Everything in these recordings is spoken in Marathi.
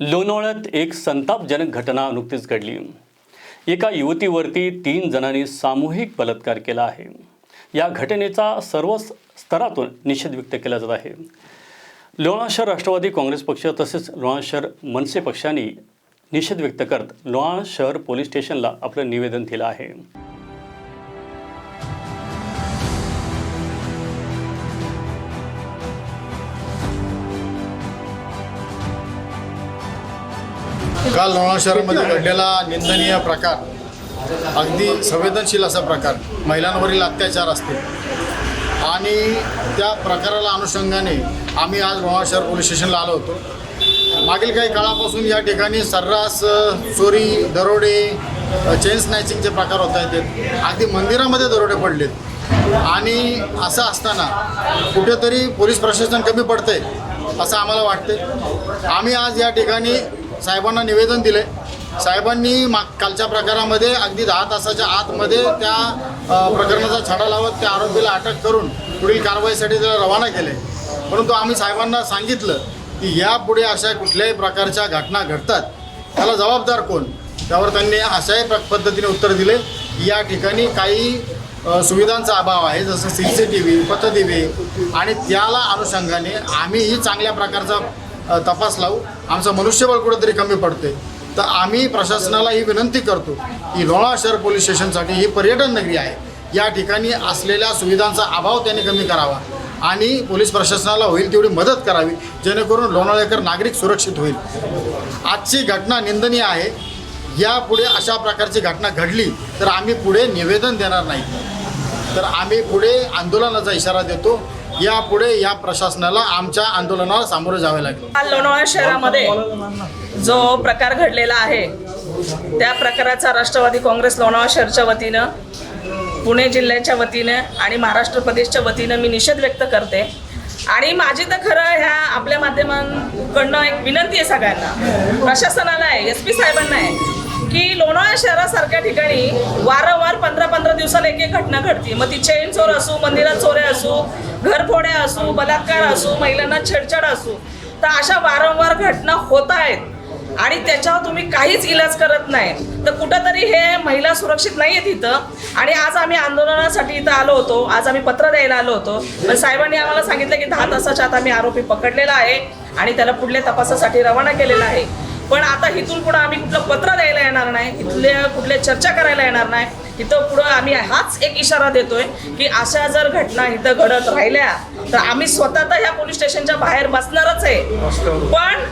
लोणावळ्यात एक संतापजनक घटना नुकतीच घडली. एका युवतीवरती तीन जणांनी सामूहिक बलात्कार केला आहे. या घटनेचा सर्व स्तरातून निषेध व्यक्त केला जात आहे. लोणावळा शहर राष्ट्रवादी काँग्रेस पक्ष तसेच लोणावळा शहर मनसे पक्षांनी निषेध व्यक्त करत लोणावळा शहर पोलीस स्टेशनला आपलं निवेदन दिलं आहे. काल लोणावळा शहरामध्ये घडलेला निंदनीय प्रकार अगदी संवेदनशील असा प्रकार महिलांवरील अत्याचार असतील. आणि त्या प्रकाराला अनुषंगाने आम्ही आज लोणावळा शहर पोलीस स्टेशनला आलो होतो. मागील काही काळापासून या ठिकाणी सर्रास चोरी दरोडे चेन स्नॅचिंगचे प्रकार होत आहेत अगदी मंदिरामध्ये दरोडे पडलेत. आणि असं असताना कुठेतरी पोलीस प्रशासन कमी पडतंय असं आम्हाला वाटते आम्ही आज या ठिकाणी साहेबांना निवेदन दिले साहेबांनी मा कालच्या प्रकारामध्ये अगदी दहा तासाच्या आतमध्ये त्या प्रकरणाचा छडा लावत त्या आरोपीला अटक करून पुढील कारवाईसाठी त्याला रवाना केले परंतु आम्ही साहेबांना सांगितलं की यापुढे अशा कुठल्याही प्रकारच्या घटना घडतात. त्याला जबाबदार कोण? त्यावर त्यांनी अशाही प्र- पद्धतीने उत्तर दिले की या ठिकाणी काही सुविधांचा अभाव आहे जसं सी सी टी व्ही पथदिवे आणि त्याला अनुषंगाने आम्हीही चांगल्या प्रकारचा तपास लावू. आमचं मनुष्यबळ कुठेतरी कमी पडते तर आम्ही प्रशासनाला ही विनंती करतो की लोणा शहर पोलीस स्टेशनसाठी ही पर्यटन नगरी आहे. या ठिकाणी असलेल्या सुविधांचा अभाव त्यांनी कमी करावा आणि पोलीस प्रशासनाला होईल तेवढी मदत करावी जेणेकरून लोणावळेकर नागरिक सुरक्षित होईल. आजची घटना निंदनीय आहे. यापुढे अशा प्रकारची घटना घडली तर आम्ही पुढे निवेदन देणार नाही. तर आम्ही पुढे आंदोलनाचा इशारा देतो. यापुढे या प्रशासनाला आमच्या आंदोलनाला सामोरं जावे लागेल. काल लोणावळा शहरामध्ये जो प्रकार घडलेला आहे त्या प्रकाराचा राष्ट्रवादी काँग्रेस लोणावळा शहरच्या वतीनं पुणे जिल्ह्याच्या वतीनं आणि महाराष्ट्र प्रदेशच्या वतीनं मी निषेध व्यक्त करते. आणि माझी तर खरं ह्या आपल्या माध्यमांकडनं एक विनंती आहे सगळ्यांना. प्रशासनाला आहे एस पी साहेबांना आहे. की लोणावळा शहरासारख्या ठिकाणी वारंवार पंधरा पंधरा दिवसाला एक एक घटना घडते. मग ती चैन चोर असू मंदिरात चोऱ्या असू घरफोड्या असू बलात्कार असू महिलांना छेडछाड असू तर अशा वारंवार घटना होत आहेत. आणि त्याच्यावर तुम्ही काहीच इलाज करत नाही. तर कुठंतरी हे महिला सुरक्षित नाही आहेत इथं आणि आज आम्ही आंदोलनासाठी इथं आलो होतो. आज आम्ही पत्र द्यायला आलो होतो. पण साहेबांनी आम्हाला सांगितलं की दहा तासाच्या आत आम्ही आरोपी पकडलेला आहे आणि त्याला पुढल्या तपासासाठी रवाना केलेला आहे. पण आता इथून पुढं आम्ही कुठलं पत्र द्यायला येणार नाही इथल्या कुठल्या चर्चा करायला येणार नाही. इथं पुढं आम्ही हाच एक इशारा देतोय की अशा जर घटना इथं घडत राहिल्या तर आम्ही स्वतः तर ह्या पोलीस स्टेशनच्या बाहेर बसणारच आहे. पण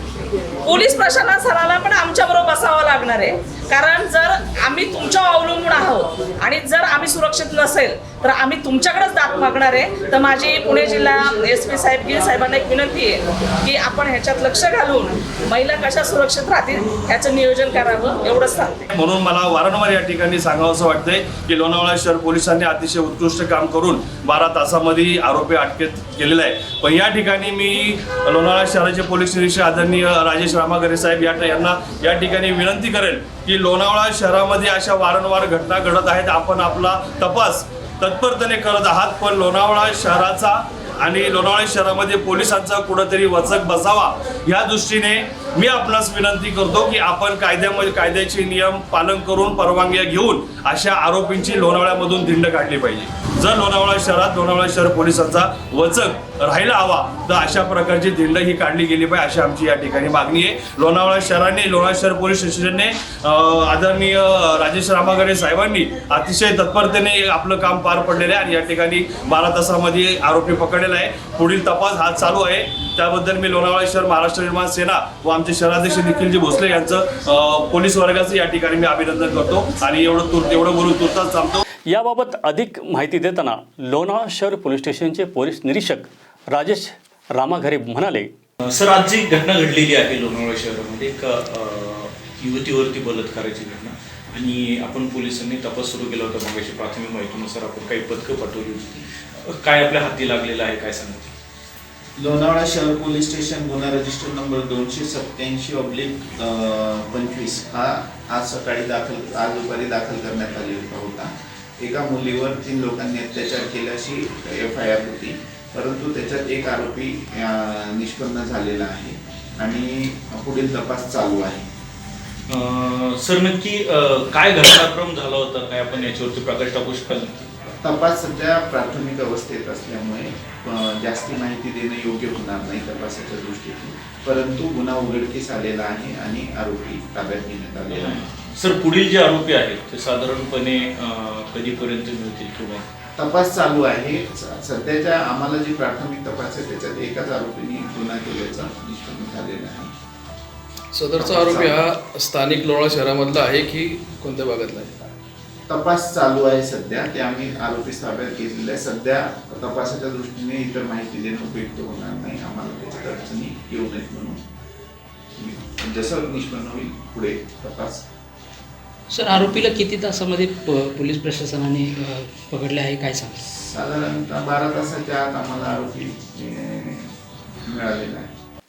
पोलीस प्रशासनाला पण आमच्याबरोबर बसावं लागणार आहे. कारण जर आम्ही तुमच्यावर अवलंबून आहोत आणि जर आम्ही सुरक्षित नसेल तर आम्ही तुमच्याकडेच दात मागणार आहे. तर माझी पुणे जिल्हा एस पी साहेब गिर साहेबांना एक विनंती आहे की आपण ह्याच्यात लक्ष घालून महिला कशा सुरक्षित राहतील ह्याचं नियोजन करावं एवढंच सांगते. म्हणून मला वारंवार या ठिकाणी सांगावं असं वाटतंय की लोणावळा शहर पोलिसांनी अतिशय उत्कृष्ट काम करून बारा तासामध्ये आरोपी अटकेत केलेला आहे. पण या ठिकाणी मी लोणावळा शहराचे पोलीस निरीक्षक आदरणीय राजेश रामागरे साहेब या यांना या ठिकाणी विनंती करेल की लोणावळा शहरामध्ये अशा वारंवार घटना घडत आहेत. आपण आपला तपास तत्परतेने करत आहात पण लोणावळा शहराचा आणि लोणावळा शहरामध्ये पोलिसांचा कुठंतरी वचक बसावा या दृष्टीने मी आपणास विनंती करतो की आपण कायद्यामध्ये कायद्याचे नियम पालन करून परवानग्या घेऊन अशा आरोपींची लोणावळ्यामधून धिंड काढली पाहिजे. जर लोणावळा शहरात लोणावळा शहर पोलिसांचा वचक राहिला हवा तर अशा प्रकारची धिंड ही काढली गेली पाहिजे अशी आमची या ठिकाणी मागणी आहे. लोणावळा शहराने लोणावळा शहर पोलीस स्टेशनने आदरणीय राजेश रामागडे साहेबांनी अतिशय तत्परतेने आपलं काम पार पडलेलं आहे आणि या ठिकाणी बारा तासामध्ये आरोपी पकडलेला आहे. पुढील तपास हा चालू आहे. त्याबद्दल मी लोणावळा शहर महाराष्ट्र निर्माण सेना व आमचे शहराध्यक्ष निखिलजी भोसले यांचं पोलीस वर्गाचं या ठिकाणी मी अभिनंदन करतो आणि एवढं तुर एवढं बोलून तुर्तास थांबतो. याबाबत अधिक माहिती देताना लोणावळा शहर पोलीस स्टेशनचे पोलीस निरीक्षक राजेश रामाघरे म्हणाले सर आज जी घटना घडलेली आहे लोणावळा शहरामध्ये एक युवतीवरती बलात्काराची घटना आणि आपण पोलिसांनी तपास सुरू केला होता मगाशी प्राथमिक माहितीनुसार आपण काही पथकं पाठवली होती. काय आपल्या हाती लागलेलं आहे काय सांगते? लोणावळा शहर पोलीस स्टेशन गुन्हा रजिस्टर नंबर दोनशे सत्याऐंशी ऑब्लिक पंचवीस. हा आज सकाळी दाखल आज दुपारी दाखल करण्यात आलेला होता. एका मुलीवर तीन लोकांनी अत्याचार केल्याशी एफ आय आर होती. परंतु त्याच्यात एक आरोपी निष्पन्न झालेला आहे. आणि पुढील तपास चालू आहे. सर नक्की काय घटनाक्रम झाला होता? काय आपण याच्यावरती प्रकाश टाकू शकाल? तपास सध्या प्राथमिक अवस्थेत असल्यामुळे जास्ती माहिती देणं योग्य होणार नाही तपासाच्या दृष्टीतून. परंतु गुन्हा उघडकीस आलेला आहे आणि आरोपी ताब्यात घेण्यात आलेला आहे. सर पुढील जे आरोपी आहेत ते साधारणपणे कधीपर्यंत मिळतील किंवा? तपास चालू आहे. सध्याच्या आम्हाला जी प्राथमिक तपास आहे त्याच्यात एकाच आरोपीने गुन्हा केल्याचं निष्पन्न झालेलं आहे. सदरचा आरोपी हा स्थानिक लोणा शहरामधला आहे की कोणत्या भागातला आहे? तपास चालू आहे सध्या. ते आम्ही आरोपी ताब्यात घेतलेले आहे. सध्या तपासाच्या दृष्टीने इतर माहिती देणं उपयुक्त होणार नाही. आम्हाला त्याच्यात अडचणी येऊ नयेत म्हणून. जसं निष्पन्न होईल पुढे तपास. सर आरोपीला किती तासामध्ये प पोलीस प्रशासनाने पकडले आहे? काय सांगा साधारणतः बारा तासाच्या आत आम्हाला आरोपी मिळालेला आहे.